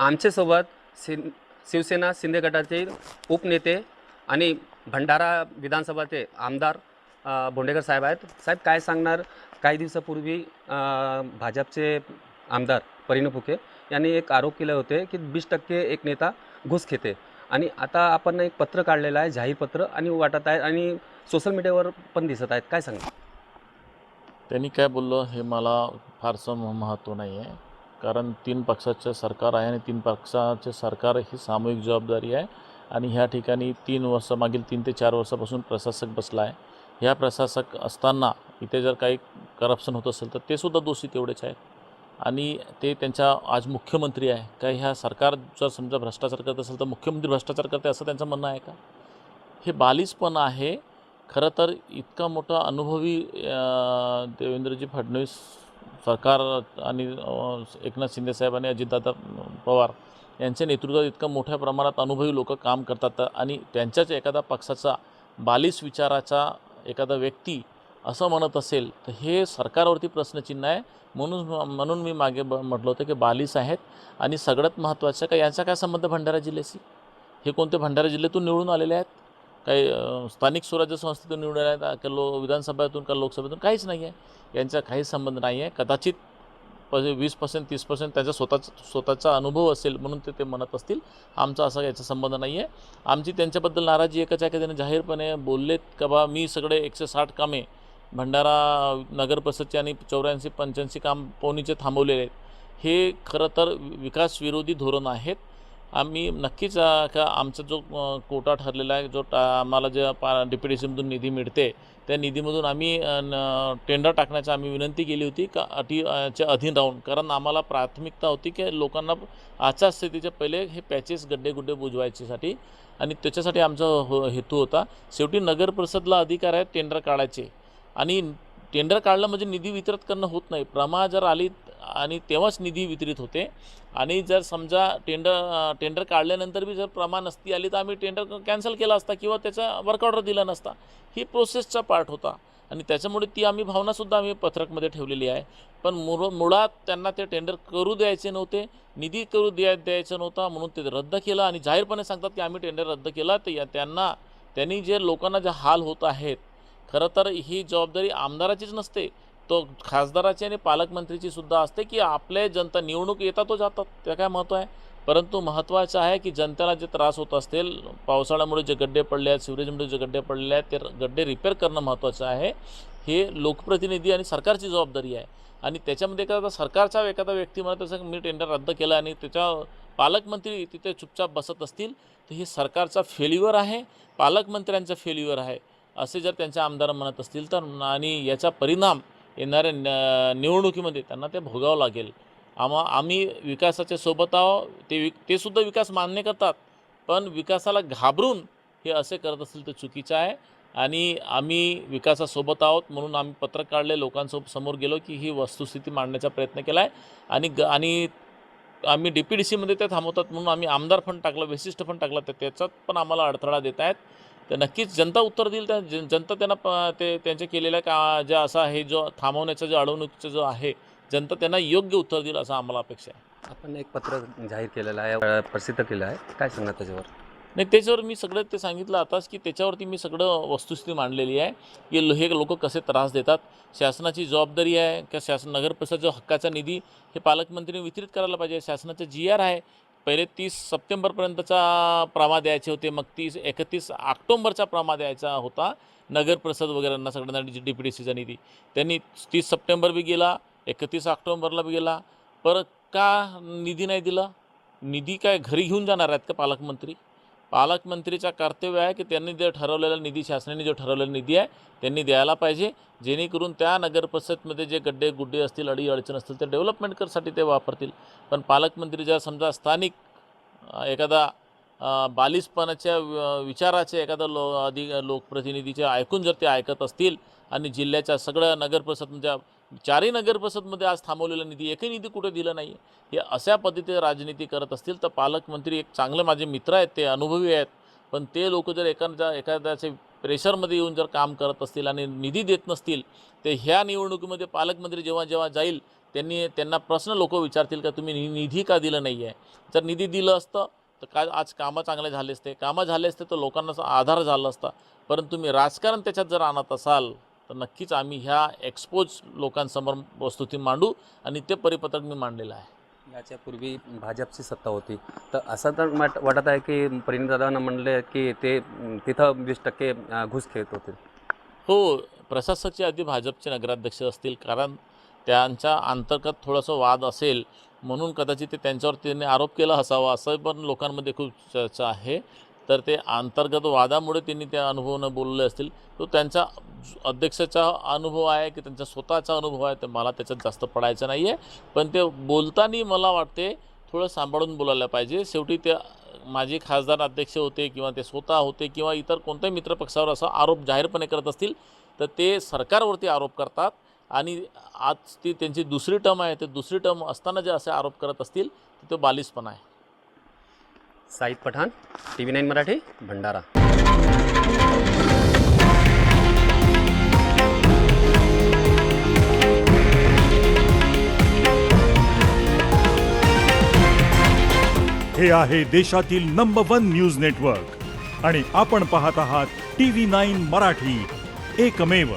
आमच्यासोबत शिन शिवसेना शिंदे गटाचे उपनेते आणि भंडारा विधानसभाचे आमदार अ, बोंडेकर साहेब आहेत. साहेब काय सांगणार? काही दिवसापूर्वी भाजपचे आमदार परिणय फुके यांनी एक आरोप केले होते की वीस टक्के एक नेता घुस घेते आणि आता आपण एक पत्र काढलेलं आहे जाहीर पत्र आणि वाटत आहे आणि सोशल मीडियावर पण दिसत आहेत. काय सांगा त्यांनी काय बोललं हे मला फारसं महत्त्व नाही आहे कारण तीन पक्षाचे सरकार आहे आणि तीन पक्षाचे सरकार ही सामूहिक जबाबदारी आहे. आणि ह्या ठिकाणी तीन वर्ष मागील तीन ते चार वर्षापासून प्रशासक बसला आहे. ह्या प्रशासक असताना इथे जर काही करप्शन होत असेल तर ते सुद्धा दोषी तेवढेच आहेत. आणि ते त्यांच्या आज मुख्यमंत्री आहे. काय ह्या सरकार जर समजा भ्रष्टाचार करत असेल तर मुख्यमंत्री भ्रष्टाचार करते असं त्यांचं म्हणणं आहे का? हे बालिशपण आहे. खरं तर इतका मोठा अनुभवी देवेंद्रजी फडणवीस सरकार आणि एकनाथ शिंदेसाहेब आणि अजितदादा पवार यांच्या नेतृत्वात इतकं मोठ्या प्रमाणात अनुभवी लोक काम करतात. आणि त्यांच्याच एखादा पक्षाचा बालिश विचाराचा एखादा व्यक्ती असं म्हणत असेल तर हे सरकारवरती प्रश्नचिन्ह आहे. म्हणून म्हणून मी मागे ब म्हटलं होतं की बालिश आहेत आणि सगळ्यात महत्त्वाचं का यांचा काय संबंध भंडारा जिल्ह्याशी? हे कोणते भंडारा जिल्ह्यातून निवडून आलेले आहेत? काही स्थानिक स्वराज्य संस्थेतून निवडून आहेत का लो विधानसभेतून का लोकसभेतून काहीच नाही आहे. यांचा काहीच संबंध नाही आहे. कदाचित वीस पर्सेंट तीस पर्सेंट त्यांचा स्वतःचा स्वतःचा अनुभव असेल म्हणून ते ते म्हणत असतील. आमचा असा याचा संबंध नाही आहे. आमची त्यांच्याबद्दल नाराजी एकच आहे की त्यांनी जाहीरपणे बोललेत का बा मी सगळे एकशे साठ कामे भंडारा नगर परिषदचे आणि चौऱ्याऐंशी पंच्याऐंशी काम पवनीचे थांबवलेले आहेत. हे खरं तर विकास विरोधी धोरण आहेत. आम्ही नक्कीच का आमचा जो कोटा ठरलेला आहे जो टा आम्हाला जे पा डी डी सीमधून निधी मिळते त्या निधीमधून आम्ही न- टेंडर टाकण्याची आम्ही विनंती केली होती का अटीच्या अधीन राहून. कारण आम्हाला प्राथमिकता होती की लोकांना आचारस्थितीच्या पहिले हे पॅचेस गड्डे गुड्डे बुजवायच्यासाठी आणि त्याच्यासाठी आमचा हो हेतू होता. शेवटी नगर परिषदला अधिकार आहे टेंडर काढायचे. आणि टेंडर काढलं म्हणजे निधी वितरित करणं होत नाही. प्रमा जर आली आणि तेव्हाच निधी वितरित होते. आणि जर समजा टेंडर टेंडर काढल्यानंतर बी जर प्रमा नसती आली तर आम्ही टेंडर कॅन्सल केला असता किंवा त्याचा वर्क ऑर्डर दिला नसता. ही प्रोसेसचा पार्ट होता. आणि त्याच्यामुळे ती आम्ही भावनासुद्धा आम्ही पत्रकमध्ये ठेवलेली आहे. पण मुळ मुळात त्यांना ते टेंडर करू द्यायचे नव्हते. निधी करू द्या द्यायचा नव्हता म्हणून ते रद्द केलं. आणि जाहीरपणे सांगतात की आम्ही टेंडर रद्द केला. तर या त्यांना त्यांनी जे लोकांना जे हाल होत आहेत खरं तर ही जबाबदारी आमदाराचीच नसते. तो खासदाराची आणि पालकमंत्रीची सुद्धा असते की आपले जनता निवडणूक येतात तो जातात. त्या काय महत्त्व आहे? परंतु महत्त्वाचं आहे की जनतेला जे त्रास होत असतील पावसाळ्यामुळे जे गड्डे पडले आहेत सिवरेजमुळे जे गड्डे पडले आहेत ते गड्डे रिपेअर करणं महत्त्वाचं आहे. हे लोकप्रतिनिधी आणि सरकारची जबाबदारी आहे. आणि त्याच्यामध्ये एखादा सरकारचा एखादा व्यक्ती म्हणत त्याचं मी टेंडर रद्द केलं आणि त्याच्या पालकमंत्री तिथे चुपचाप बसत असतील तर हे सरकारचा फेल्युअर आहे पालकमंत्र्यांचं फेल्युअर आहे. असे जर त्यांच्या आमदार म्हणत असतील तर आणि याचा परिणाम येणाऱ्या न निवडणुकीमध्ये त्यांना ते भोगावं लागेल. आम्हा आम्ही विकासाच्या सोबत आहो ते वि ते सुद्धा विकास मान्य करतात पण विकासाला घाबरून हे असे करत असतील तर चुकीचं आहे. आणि आम्ही विकासासोबत आहोत म्हणून आम्ही पत्रक काढले लोकांसोबत समोर गेलो की ही वस्तुस्थिती मांडण्याचा प्रयत्न केला आहे आणि ग आणि आम्ही डी पी डी सीमध्ये ते थांबवतात म्हणून आम्ही आमदार फंड टाकलं विशिष्ट फंड टाकलं तर त्याच्यात पण आम्हाला अडथळा देत आहेत तर नक्कीच जनता उत्तर देईल. त्या जन जनता त्यांना प ते त्यांच्या केलेल्या का ज्या असा आहे जो थांबवण्याचा जो अडवणुकीचा जो आहे जनता त्यांना योग्य उत्तर देईल असं आम्हाला अपेक्षा आहे. आपण एक पत्र जाहीर केलेलं आहे प्रसिद्ध केलं आहे. काय सांगणार त्याच्यावर? नाही त्याच्यावर मी सगळं ते सांगितलं आताच की त्याच्यावरती मी सगळं वस्तुस्थिती मांडलेली आहे. की हे लोक कसे त्रास देतात? शासनाची जबाबदारी आहे का? शासन नगर परिषद जो हक्काचा निधी हे पालकमंत्र्यांनी वितरित करायला पाहिजे. शासनाचं जी आर आहे पहिले तीस सप्टेंबरपर्यंतचा प्रमा द्यायचे होते मग तीस एकतीस ऑक्टोंबरचा प्रमा द्यायचा होता. नगर परिषद वगैरेंना सगळ्यांना डी पी डी सीचा निधी त्यांनी तीस सप्टेंबर बी गेला एकतीस ऑक्टोंबरला बी गेला. पर का निधी नाही दिला? निधी काय घरी घेऊन जाणार आहेत का पालकमंत्री? पालकमंत्रीचा कर्तव्य आहे की त्यांनी जे ठरवलेला निधी शासनाने जो ठरवलेला निधी आहे त्यांनी द्यायला पाहिजे. जेणेकरून त्या नगरपरिषदमध्ये जे गड्डे गुड्डे असतील अडी अडचण असतील ते डेव्हलपमेंट करसाठी ते वापरतील. पण पालकमंत्री ज्या समजा स्थानिक एखादा अ, बालिशपणाच्या विचाराचे एखादा लो अधि लोकप्रतिनिधीचे ऐकून जर ते ऐकत असतील आणि जिल्ह्याच्या सगळ्या नगर म्हणजे चारही नगरपरिषदमध्ये आज थांबवलेला निधी एकही निधी कुठे दिला नाही हे अशा पद्धतीने राजनीती करत असतील तर पालकमंत्री एक चांगले माझे मित्र आहेत ते अनुभवी आहेत. पण ते लोक जर एखाद्या एखाद्याचे प्रेशरमध्ये येऊन जर काम करत असतील आणि निधी देत नसतील तर ह्या निवडणुकीमध्ये पालकमंत्री जेव्हा जेव्हा जाईल त्यांनी त्यांना प्रश्न लोक विचारतील का तुम्ही निधी का दिलं नाही आहे जर निधी दिलं असतं तर काय आज कामं चांगले झाले असते. कामं झाले असते तर लोकांना असं आधार झाला असता. परंतु तुम्ही राजकारण त्याच्यात जर आणत असाल तर नक्कीच आम्ही ह्या एक्सपोज लोकांसमोर वस्तुस्थिती मांडू आणि ते परिपत्रक मी मांडलेलं आहे. याच्यापूर्वी भाजपची सत्ता होती. तर असं तर मट वाटत आहे की परिणितदादांना म्हणले की ते तिथं वीस टक्के घुस खेळत होते. हो प्रशासकचे आधी भाजपचे नगराध्यक्ष असतील. कारण त्यांच्या अंतर्गत थोडंसं वाद असेल म्हणून कदाचित ते त्यांच्यावर त्यांनी आरोप केला असावा असं पण लोकांमध्ये खूप चर्चा आहे. तर ते अंतर्गत वादामुळे त्यांनी त्या अनुभवानं बोलले असतील. तो त्यांचा अध्यक्षाचा अनुभव आहे की त्यांचा स्वतःचा अनुभव आहे तर मला त्याच्यात जास्त पडायचं नाही आहे पण ते बोलताना मला वाटते थोडं सांभाळून बोलायला पाहिजे. शेवटी ते माझे खासदार अध्यक्ष होते किंवा ते स्वतः होते किंवा इतर कोणत्याही मित्रपक्षावर असा आरोप जाहीरपणे करत असतील तर ते सरकारवरती आरोप करतात. आणि आज ती त्यांची दुसरी टर्म आहे ते दुसरी टर्म असताना जे असे आरोप करत असतील तर तो बालिशपणा आहे. Saeed Pathan T V nine Marathi Bhandara. हे आहे देशातील नंबर वन न्यूज नेटवर्क आणि आपण पाहत आहात टी व्ही नाईन मराठी. एकमेव